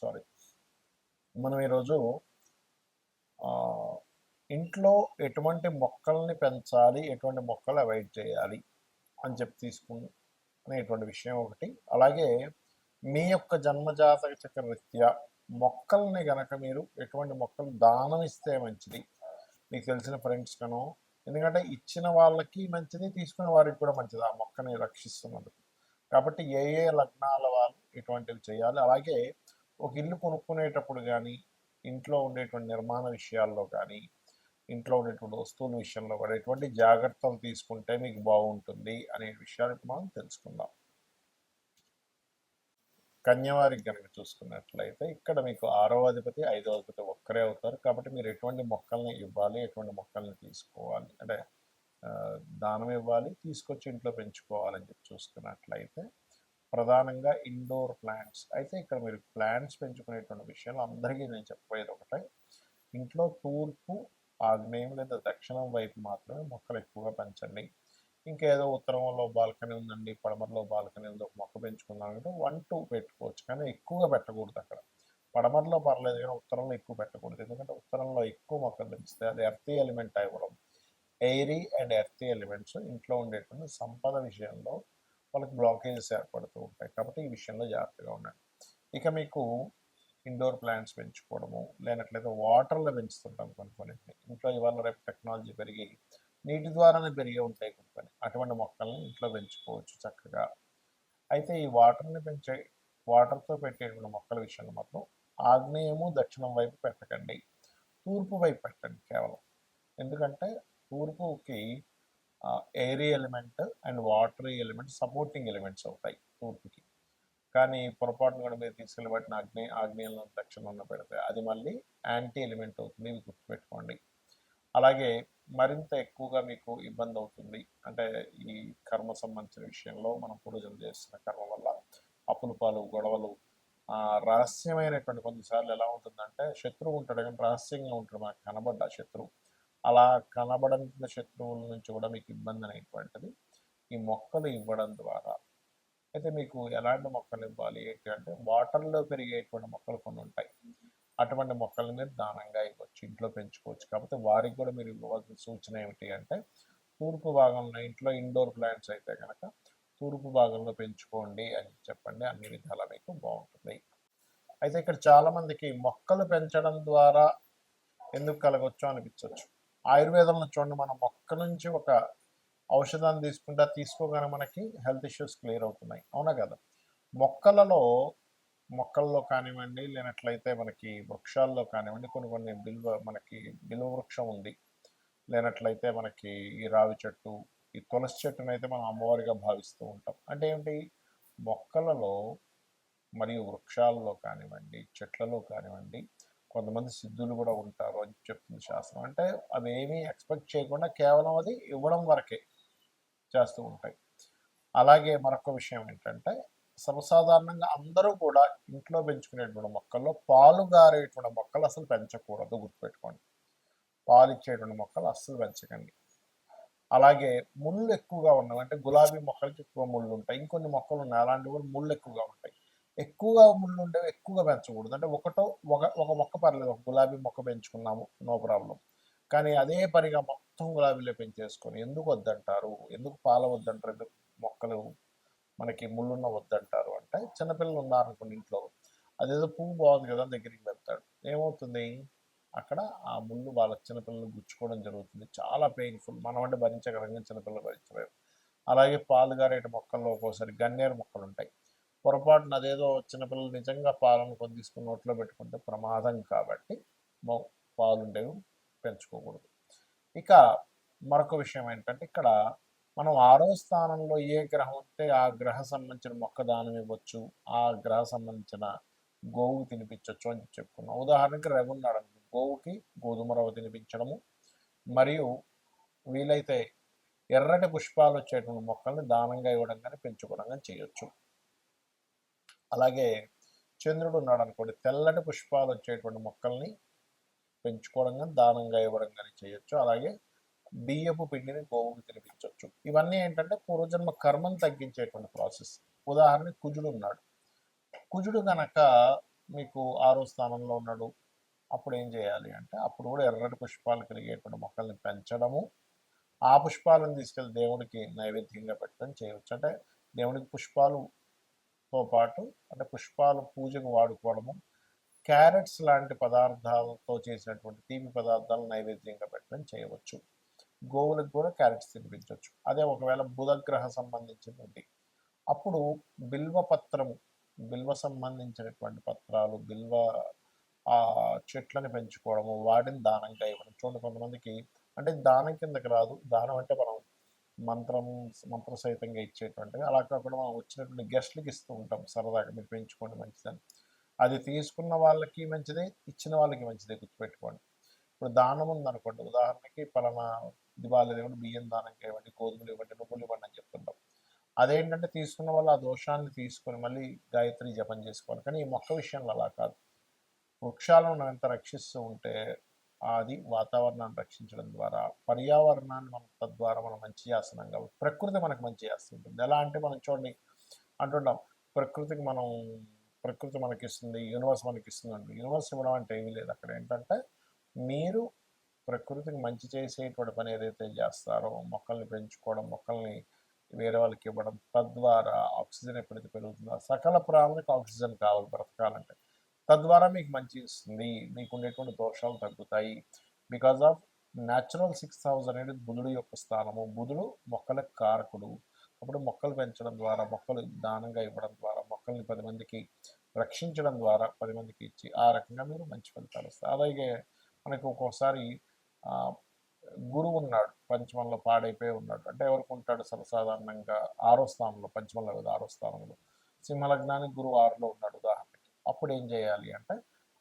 Sorry మనం ఈరోజు ఇంట్లో ఎటువంటి మొక్కల్ని పెంచాలి ఎటువంటి మొక్కలు అవాయిడ్ చేయాలి అని చెప్పి తీసుకునేటువంటి విషయం ఒకటి. అలాగే మీ యొక్క జన్మజాతక చక్ర రీత్యా మొక్కల్ని గనక మీరు ఎటువంటి మొక్కలు దానం ఇస్తే మంచిది. మీకు తెలిసిన ఫ్రెండ్స్ కను ఎందుకంటే ఇచ్చిన వాళ్ళకి మంచిది తీసుకునే వారికి కూడా మంచిది ఆ మొక్కని రక్షిస్తున్నందుకు. కాబట్టి ఏ ఏ లగ్నాల వాళ్ళు ఇటువంటివి చేయాలి. అలాగే ఒక ఇల్లు కొనుక్కునేటప్పుడు కానీ ఇంట్లో ఉండేటువంటి నిర్మాణ విషయాల్లో కానీ ఇంట్లో ఉండేటువంటి వస్తువుల విషయంలో కూడా ఎటువంటి జాగ్రత్తలు తీసుకుంటే మీకు బాగుంటుంది అనే విషయాలు మనం తెలుసుకుందాం. కన్యవారికి కనుక చూసుకున్నట్లయితే ఇక్కడ మీకు ఆరవ అధిపతి ఐదవ అధిపతి ఒక్కరే అవుతారు. కాబట్టి మీరు ఎటువంటి మొక్కల్ని ఇవ్వాలి ఎటువంటి మొక్కల్ని తీసుకోవాలి అంటే దానం ఇవ్వాలి తీసుకొచ్చి ఇంట్లో పెంచుకోవాలని చెప్పి చూసుకున్నట్లయితే ప్రధానంగా ఇండోర్ ప్లాంట్స్ అయితే ఇక్కడ మీరు ప్లాంట్స్ పెంచుకునేటువంటి విషయాలు అందరికీ నేను చెప్పబోయేది ఒకటే. ఇంట్లో తూర్పు ఆగ్నేయం లేదా దక్షిణం వైపు మాత్రమే మొక్కలు ఎక్కువగా పెంచండి. ఇంకేదో ఉత్తరంలో బాల్కనీ ఉందండి పడమరలో బాల్కనీ ఉంది ఒక మొక్క పెంచుకుందాం అంటే వన్ టూ పెట్టుకోవచ్చు. కానీ ఎక్కువగా పెట్టకూడదు అక్కడ. పడమరలో పర్లేదు కానీ ఉత్తరంలో ఎక్కువ పెట్టకూడదు. ఎందుకంటే ఉత్తరంలో ఎక్కువ మొక్కలు పెంచితే అది ఎర్తీ ఎలిమెంట్ అవ్వడం. ఎయిరీ అండ్ ఎర్తీ ఎలిమెంట్స్ ఇంట్లో ఉండేటువంటి సంపద విషయంలో వాళ్ళకి బ్లాకేజెస్ ఏర్పడుతూ ఉంటాయి. కాబట్టి ఈ విషయంలో జాగ్రత్తగా ఉండండి. ఇక మీకు ఇండోర్ ప్లాంట్స్ పెంచుకోవడము లేనట్లయితే వాటర్లో పెంచుతుంటాం కొన్ని కొన్ని ఇంట్లో ఇవాళ రేపు టెక్నాలజీ పెరిగి నీటి ద్వారానే పెరిగి ఉంటాయి కొన్ని కొన్ని. అటువంటి మొక్కల్ని ఇంట్లో పెంచుకోవచ్చు చక్కగా. అయితే ఈ వాటర్ని పెంచే వాటర్తో పెట్టేటువంటి మొక్కల విషయంలో మాత్రం ఆగ్నేయము దక్షిణం వైపు పెట్టకండి. తూర్పు వైపు పెట్టండి కేవలం. ఎందుకంటే తూర్పుకి airy element and watery element supporting elements అవుతాయి తూర్పుకి కానీ పొరపాటున కూడా మీరు తీసుకెళ్ళబట్టిన వాటిని ఆగ్నేయ ఆగ్నేయంలో దక్షిణంలో పెడితే అది మళ్ళీ యాంటీ ఎలిమెంట్ అవుతుంది ఇవి గుర్తుపెట్టుకోండి. అలాగే మరింత ఎక్కువగా మీకు ఇబ్బంది అవుతుంది. అంటే ఈ కర్మ సంబంధించిన విషయంలో మనం పూజలు చేస్తున్న కర్మ వల్ల అప్పులు పాలు గొడవలు రహస్యమైనటువంటి కొన్నిసార్లు ఎలా ఉంటుందంటే శత్రువు ఉంటాడు కానీ రహస్యంగా ఉంటాడు మనకు కనబడ్డ శత్రువు. అలా కనబడని శత్రువుల నుంచి కూడా మీకు ఇబ్బంది అనేటువంటిది ఈ మొక్కలు ఇవ్వడం ద్వారా. అయితే మీకు ఎలాంటి మొక్కలు ఇవ్వాలి? ఏంటి అంటే వాటర్లో పెరిగేటువంటి మొక్కలు కొన్ని ఉంటాయి. అటువంటి మొక్కలు మీరు దానంగా ఇవ్వచ్చు. ఇంట్లో పెంచుకోవచ్చు. కాకపోతే వారికి కూడా మీరు ఇవ్వవలసిన సూచన ఏమిటి అంటే తూర్పు భాగంలో ఇంట్లో ఇండోర్ ప్లాంట్స్ అయితే కనుక తూర్పు భాగంలో పెంచుకోండి అని చెప్పండి. అన్ని విధాలా మీకు బాగుంటుంది. అయితే ఇక్కడ చాలామందికి మొక్కలు పెంచడం ద్వారా ఎందుకు కలగొచ్చు అనిపించవచ్చు ఆయుర్వేదంలో చూడండి మనం మొక్క నుంచి ఒక ఔషధాన్ని తీసుకుంటే తీసుకోగానే మనకి హెల్త్ ఇష్యూస్ క్లియర్ అవుతున్నాయి. అవునా కదా? మొక్కలలో మొక్కల్లో కానివ్వండి లేనట్లయితే మనకి వృక్షాల్లో కానివ్వండి కొన్ని కొన్ని బిల్వ మనకి బిల్వ వృక్షం ఉంది. లేనట్లయితే మనకి ఈ రావి చెట్టు ఈ తులసి చెట్టును అయితే మనం అమ్మవారిగా భావిస్తూ ఉంటాం. అంటే ఏంటి? మొక్కలలో మరియు వృక్షాల్లో కానివ్వండి చెట్లలో కానివ్వండి కొంతమంది సిద్ధులు కూడా ఉంటారు అని చెప్తుంది శాస్త్రం. అంటే అవేమీ ఎక్స్పెక్ట్ చేయకుండా కేవలం అది ఇవ్వడం వరకే చేస్తూ ఉంటాయి. అలాగే మరొక విషయం ఏంటంటే సర్వసాధారణంగా అందరూ కూడా ఇంట్లో పెంచుకునేటువంటి మొక్కల్లో పాలు గారేటువంటి మొక్కలు అసలు పెంచకూడదు గుర్తుపెట్టుకోండి. పాలు ఇచ్చేటువంటి మొక్కలు అస్సలు పెంచకండి. అలాగే ముళ్ళు ఎక్కువగా ఉన్నవి అంటే గులాబీ మొక్కలకి ఎక్కువ ముళ్ళు ఉంటాయి. ఇంకొన్ని మొక్కలు ఉన్నాయి అలాంటివి కూడా ముళ్ళు ఎక్కువగా ఉంటాయి. ఎక్కువగా ముళ్ళు ఉండేవి ఎక్కువగా పెంచకూడదు. అంటే ఒకటో ఒక ఒక మొక్క పర్లేదు. ఒక గులాబీ మొక్క పెంచుకున్నాము. No problem. కానీ అదే పనిగా మొత్తం గులాబీలో పెంచేసుకొని ఎందుకు వద్దంటారు? ఎందుకు పాల వద్దంటారు? ఎందుకు మొక్కలు మనకి ముళ్ళున్న వద్దంటారు? అంటే చిన్నపిల్లలు ఉన్నారనుకోండి ఇంట్లో. అదేదో పువ్వు బాగుంది కదా దగ్గరికి వెళ్తాడు. ఏమవుతుంది? అక్కడ ఆ ముళ్ళు వాళ్ళ చిన్నపిల్లలు గుచ్చుకోవడం జరుగుతుంది. చాలా పెయిన్ఫుల్ మనం అంటే భరించగలం చిన్నపిల్లలు భరించలేరు. అలాగే పాలు గారేటి మొక్కల్లో ఒక్కోసారి గన్నేరు మొక్కలు ఉంటాయి పొరపాటున అదేదో చిన్నపిల్లలు నిజంగా పాలను కొని తీసుకుని నోట్లో పెట్టుకుంటే ప్రమాదం కాబట్టి పాలుండేవి పాలు ఉండేవి పెంచుకోకూడదు. ఇక మరొక విషయం ఏంటంటే ఇక్కడ మనం ఆరో స్థానంలో ఏ గ్రహం ఉంటే ఆ గ్రహ సంబంధించిన మొక్క దానం ఇవ్వచ్చు ఆ గ్రహ సంబంధించిన గోవు తినిపించవచ్చు అని చెప్పుకున్నాం. ఉదాహరణకి రవి ఉన్నాడు గోవుకి గోధుమ రవ్వ తినిపించడము. మరియు వీలైతే ఎర్రటి పుష్పాలు వచ్చేటువంటి మొక్కల్ని దానంగా ఇవ్వడం కానీ పెంచుకోవడం కానీ చేయొచ్చు. అలాగే చంద్రుడు ఉన్నాడు అనుకోండి తెల్లటి పుష్పాలు వచ్చేటువంటి మొక్కల్ని పెంచుకోవడం కానీ దానంగా ఇవ్వడం కానీ చేయొచ్చు. అలాగే బియ్యపు పిండిని గోవుకు తినిపించవచ్చు ఇవన్నీ ఏంటంటే పూర్వజన్మ కర్మను తగ్గించేటువంటి ప్రాసెస్. ఉదాహరణ కుజుడు ఉన్నాడు. కుజుడు గనక మీకు ఆరో స్థానంలో ఉన్నాడు అప్పుడు ఏం చేయాలి అంటే అప్పుడు కూడా ఎర్రటి పుష్పాలు కలిగేటువంటి మొక్కల్ని పెంచడము ఆ పుష్పాలను తీసుకెళ్ళి దేవుడికి నైవేద్యంగా పెట్టడం చేయవచ్చు అంటే దేవుడికి పుష్పాలు తో పాటు అంటే పుష్పాలు పూజకు వాడుకోవడము క్యారెట్స్ లాంటి పదార్థాలతో చేసినటువంటి తీపి పదార్థాలు నైవేద్యంగా పెట్టడం చేయవచ్చు. గోవులకు కూడా క్యారెట్స్ తినిపించవచ్చు. అదే ఒకవేళ బుధగ్రహ సంబంధించినటువంటి అప్పుడు బిల్వ పత్రము బిల్వ సంబంధించినటువంటి పత్రాలు బిల్వ ఆ చెట్లను పెంచుకోవడము వాటిని దానంగా ఇవ్వడం. చూడండి కొంతమందికి అంటే దానం కిందకి రాదు. దానం అంటే మనం మంత్రం మంత్ర సహితంగా ఇచ్చేటువంటిది అలా కాకుండా మనం వచ్చినటువంటి గెస్ట్లకి ఇస్తూ ఉంటాం. సరదాగా మీరు పెంచుకోండి మంచిదని. అది తీసుకున్న వాళ్ళకి మంచిదే ఇచ్చిన వాళ్ళకి మంచిదే గుర్తుపెట్టుకోండి. ఇప్పుడు దానం ఉందనుకోండి. ఉదాహరణకి పలానా దివాళీ ఇవ్వండి బియ్యం దానం ఇవ్వండి గోధుమలు ఇవ్వండి నువ్వులు ఇవ్వండి అని చెప్తుంటాం. అదేంటంటే తీసుకున్న వాళ్ళు ఆ దోషాన్ని తీసుకొని మళ్ళీ గాయత్రి జపం చేసుకోవాలి. కానీ ఈ మొక్క విషయంలో అలా కాదు. వృక్షాలను మనం ఎంత రక్షిస్తూ ఉంటే అది వాతావరణాన్ని రక్షించడం ద్వారా పర్యావరణాన్ని మనం తద్వారా మనం మంచి చేస్తున్నాం కాబట్టి ప్రకృతి మనకు మంచి చేస్తుంటుంది ఎలా అంటే మనం చూడండి అంటుంటాం ప్రకృతికి మనం ప్రకృతి మనకి ఇస్తుంది యూనివర్స్ మనకి ఇస్తుంది అంటే యూనివర్స్ ఇవ్వడం అంటే ఏమీ లేదు. అక్కడ ఏంటంటే మీరు ప్రకృతికి మంచి చేసేటువంటి పని ఏదైతే చేస్తారో మొక్కల్ని పెంచుకోవడం మొక్కల్ని వేరే వాళ్ళకి ఇవ్వడం తద్వారా ఆక్సిజన్ ఎప్పుడైతే పెరుగుతుందో సకల ప్రాణులకు ఆక్సిజన్ కావాలి బ్రతకాలంటే. తద్వారా మీకు మంచి ఇస్తుంది మీకు ఉండేటువంటి దోషాలు తగ్గుతాయి. Because of natural six house అనేది బుధుడు యొక్క స్థానము. బుధుడు మొక్కల కారకుడు. అప్పుడు మొక్కలు పెంచడం ద్వారా మొక్కలు దానంగా ఇవ్వడం ద్వారా మొక్కల్ని పది మందికి రక్షించడం ద్వారా పది మందికి ఇచ్చి ఆ రకంగా మీరు మంచి ఫలితాలు వస్తాయి. అలాగే మనకు ఒక్కోసారి గురువు ఉన్నాడు. పంచమంలో పాడైపోయి ఉన్నాడు. అంటే ఎవరికి ఉంటాడు? సర్వసాధారణంగా ఆరో స్థానంలో పంచమంలో కదా ఆరో స్థానంలో. సింహలగ్నానికి గురువు ఆరులో ఉన్నాడు ఉదాహరణకి. అప్పుడు ఏం చేయాలి అంటే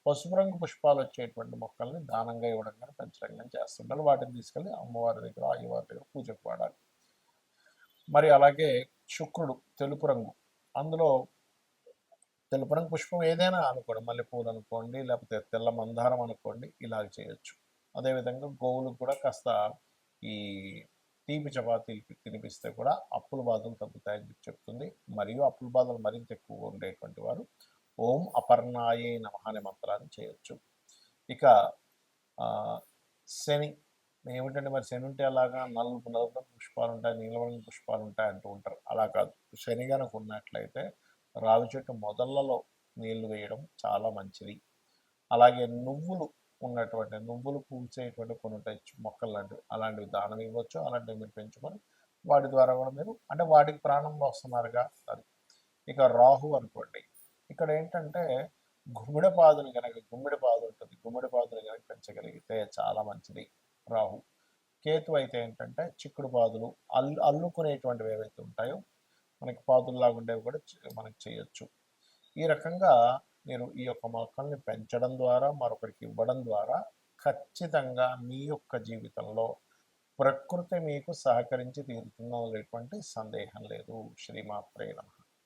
పసుపు రంగు పుష్పాలు వచ్చేటువంటి మొక్కల్ని దానంగా ఇవ్వడం కానీ పెంచడం కానీ చేస్తుంటారు. వాటిని తీసుకెళ్ళి అమ్మవారి దగ్గర అయ్యవారి దగ్గర పూజకు వాడాలి. మరి అలాగే శుక్రుడు తెలుపు రంగు అందులో తెలుపు రంగు పుష్పం ఏదైనా అనుకోండి మల్లెపూలు అనుకోండి లేకపోతే తెల్ల మందారం అనుకోండి ఇలాగ చేయొచ్చు. అదేవిధంగా గోవులకు కూడా కాస్త ఈ తీపి చపాతీలు తినిపిస్తే కూడా అప్పుల బాధలు తగ్గుతాయని చెప్తుంది. మరియు అప్పుల బాధలు మరింత ఎక్కువగా ఉండేటువంటి వారు ఓం అపర్ణాయే నమ అనే మంత్రాన్ని చేయొచ్చు. ఇక శని. ఏమిటంటే మరి శని ఉంటే అలాగా నలుపు నలుపు పుష్పాలు ఉంటాయి నీలవర్ణ పుష్పాలు ఉంటాయి అంటూ ఉంటారు. అలా కాదు. శని కనుక ఉన్నట్లయితే రావి చెట్టు మొదళ్ళలో నీళ్ళు వేయడం చాలా మంచిది. అలాగే నువ్వులు ఉన్నటువంటి నువ్వులు పూసేటువంటి కొన్ని ఉంటాయి. మొక్కలు లాంటివి. అలాంటివి దానం ఇవ్వచ్చు. అలాంటివి మీరు పెంచుకొని వాటి ద్వారా కూడా మీరు అంటే వాటికి ప్రాణం వస్తున్నారుగా. అది. ఇక రాహు అనుకోండి. ఇక్కడ ఏంటంటే గుమ్మిడి పాదులు కనుక గుమ్మిడి పాదు ఉంటుంది. గుమ్మిడి పాదులు కనుక పెంచగలిగితే చాలా మంచిది. రాహు. కేతు అయితే ఏంటంటే చిక్కుడు పాదులు అల్లు అల్లుకునేటువంటివి ఏవైతే ఉంటాయో మనకి పాదుల్లాగా ఉండేవి కూడా మనకి చేయొచ్చు. ఈ రకంగా మీరు ఈ యొక్క మొక్కల్ని పెంచడం ద్వారా మరొకరికి ఇవ్వడం ద్వారా ఖచ్చితంగా మీ యొక్క జీవితంలో ప్రకృతి మీకు సహకరించి తీరుతుందనేటువంటి సందేహం లేదు. శ్రీమాత్రే నమః.